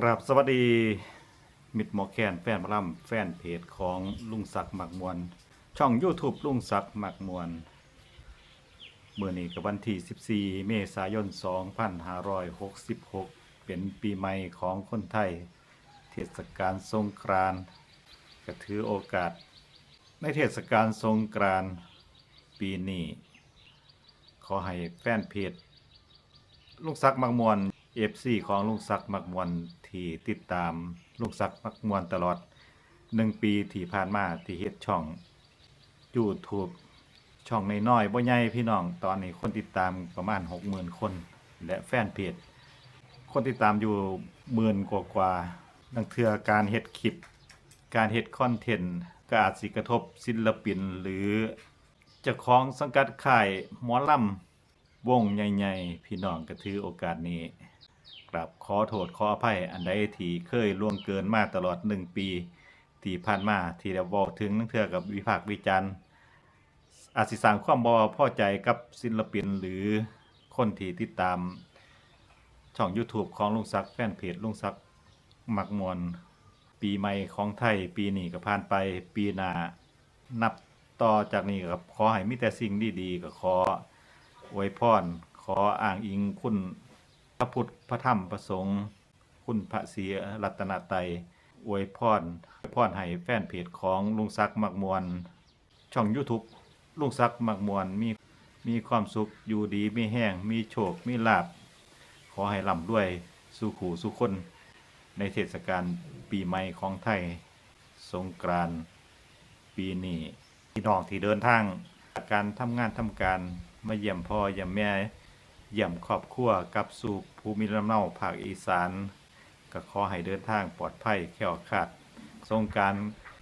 กราบสวัสดี มิดหมอแคนแฟนมอลำแฟนเพจของลุงศักดิ์หมักมวลช่อง YouTube ลุงศักดิ์หมักมวลเมื่อนี้กับวันที่ 14 เมษายน 2566 เป็นปีใหม่ของคนไทย เทศกาลสงกรานต์ก็ถือโอกาส ในเทศกาลสงกรานต์ปีนี้ ขอให้แฟนเพจลุงศักดิ์มักมวล เอฟซีของลุงศักดิ์มักมวลที่ติดตามลุงศักดิ์มักมวลตลอดหนึ่งปีที่ผ่านมาที่เฮ็ดช่อง YouTube ช่องน้อยๆบ่ใหญ่พี่น้องตอนนี้คนติดตามประมาณ 60,000 คน และแฟนเพจคนติดตามอยู่หมื่นกว่าๆดังเทื่อการเฮ็ดคลิป การเฮ็ดคอนเทนต์ก็อาจสิกระทบศิลปินหรือเจ้าของสังกัดค่ายหมอลำวงใหญ่ ๆ พี่น้องก็ถือโอกาสนี้ ราบขอโทษขออภัยอันใดที่เคยล่วงเกินมาตลอดหนึ่งปีที่ผ่านมาที่ได้บอกถึงนังเทื่อกับวิพากษ์วิจารณ์อาจสิสร้างความบ่พอใจกับศิลปินหรือคนที่ติดตามช่อง YouTube ของลุงศักดิ์แฟนเพจลุงศักดิ์มักมวลปีใหม่ของไทย ปีนี้ก็ผ่านไปปีหน้านับต่อจากนี้ก็ขอให้มีแต่สิ่งดีๆก็ขออวยพรขออ้างอิงคุณ พระพุทธพระธรรมพระสงฆ์คุณพระศรีรัตนตรัยอวยพรอวยพรให้แฟนเพจของลุงศักมักมวลช่อง YouTube ลุงศักมักมวลมีมีความสุขอยู่ดีมีแห้งมีโชค มีลาบ ขอให้ร่ำด้วยสู่ขู่สู่คน ในเทศกาลปีใหม่ของไทยสงกรานต์ปีนี้พี่น้องที่เดินทาง การทำงานทำการมาเยี่ยมพ่อเยี่ยมแม่ เยี่ยมครอบครัวกับสู่ภูมิลำเนาภาคอีสาน ก็ขอให้เดินทางปลอดภัยแคล้วคลาดสงการ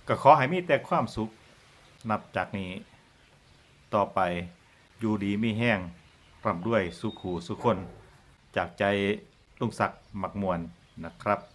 ก็ขอให้มีแต่ความสุข นับจากนี้ ต่อไปอยู่ดีมีแห้งร่ำด้วยสุขูสุคน จากใจลุงศักดิ์หมักมวลนะครับ